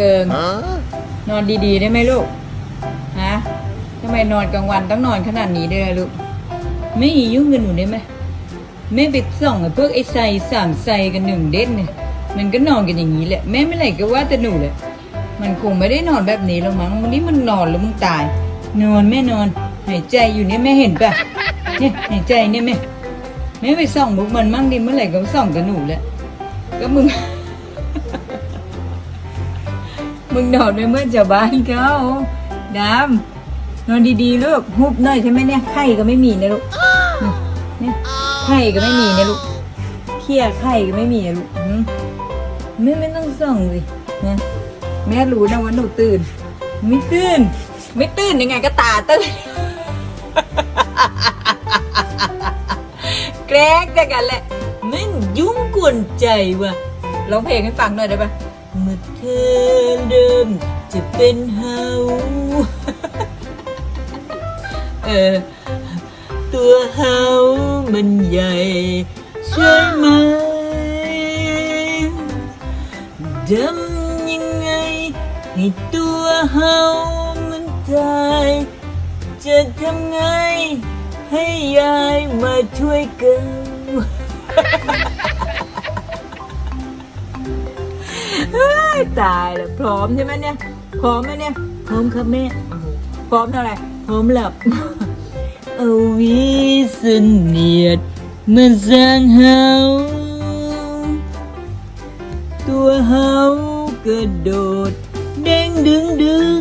เกิง นอนดีๆ ได้ไหมลูก ฮะทำไมนอนกลางวันต้องนอนขนาดนี้ด้วยล่ะลูก ไม่ยุ่งกับหนูได้ไหมแม่ไปส่องไอ้พวกไอ้ไซสามไซกันหนึ่งเด่นเนี่ยมันก็นอนกันอย่างนี้แหละ แม่ไม่ไหนก็ว่าแต่หนูแหละมันคงไม่ได้นอนแบบนี้หรอกมั้งวันนี้มันนอนแล้วมึงตาย นอนแม่นอนหายใจอยู่เนี่ยแม่เห็นปะเนี่ยหายใจเนี่ยแม่แม่ไปส่องพวกมันมั่งดิเมื่อไหร่ก็ส่องกับหนูแหละก็มึง มึงนอนไปเมื่อชาวบ้านเขาดำนอนดีๆลูกหุบหน่อยใช่ไหมเนี่ยไข่ก็ไม่มีนะลูกเนี่ยไข่ก็ไม่มีนะลูกเพี้ยไข่ก็ไม่มีนะลูกหืมแม่ไม่ต้องส่องสินะแม่รู้นะว่าหนูตื่น ไม่ตื่น ไม่ตื่นยังไงก็ตาตื่นแกล้งแต่กันแหละมันยุ่งกวนใจว่ะร้องเพลงให้ฟังหน่อยได้ปะ เมื่อเธอเริ่มจะเป็นเฮาเออ ตัวเฮามันใหญ่ใช่ไหมดำยังไง ให้ตัวเฮามันตายจะทำไง ให้ยายมาช่วยกัน ยตายแล้วพร้อมใช่ไหมเนี่ย พร้อมไหมเนี่ย พร้อมครับแม่ พร้อมเท่าไหร่ พร้อมหลับเอาวิเสนียดมาสร้างเฮาตัวเฮากระโดดเด้งดึงดึง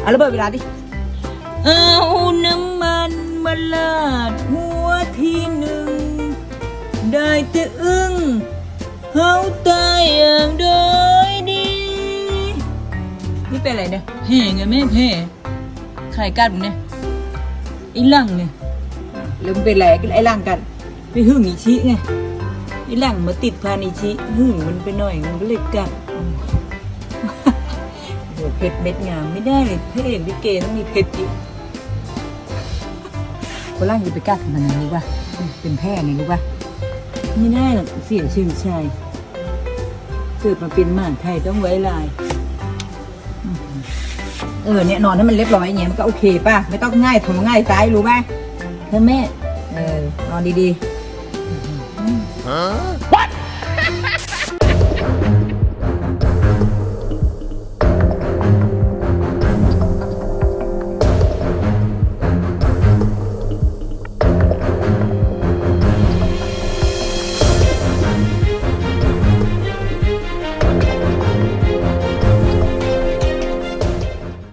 เอาระเบิดเวลาดิเอาน้ำมันมาลาดหัวทีหนึ่ง ได้แต่อึ้ง เฮาตายอย่างโดยดี นี่เป็นอะไรเนี่ยแพ้ไงแม่แพ้ใครกัดมึงเนี่ยไอ้หลังเนี่ยแล้วมันเป็นอะไรกันไอ้หลังกันไปหึ่งอิชิไงไอ้หลังมาติดพานอิชิหึ่งมันไปหน่อยมันก็เลยกัดอืมโหเพชรเม็ดงามไม่ได้เลยพระเอกลิเกต้องมีเพชรดิคนล่างอย่าไปกล้าทำมันนะรู้ป่ะเป็นแพ้เนี่ยรู้ป่ะไม่ได้หรอกเสียชื่อชาย เกิดมาเป็นหมานไทยต้องไว้ลาย เออเนี่ยนอนให้มันเรียบร้อยอย่างเงี้ยมันก็โอเคป่ะ ไม่ต้องง่ายทำงง่ายซ้ายรู้ป่ะเธอแม่ เออนอนดีๆ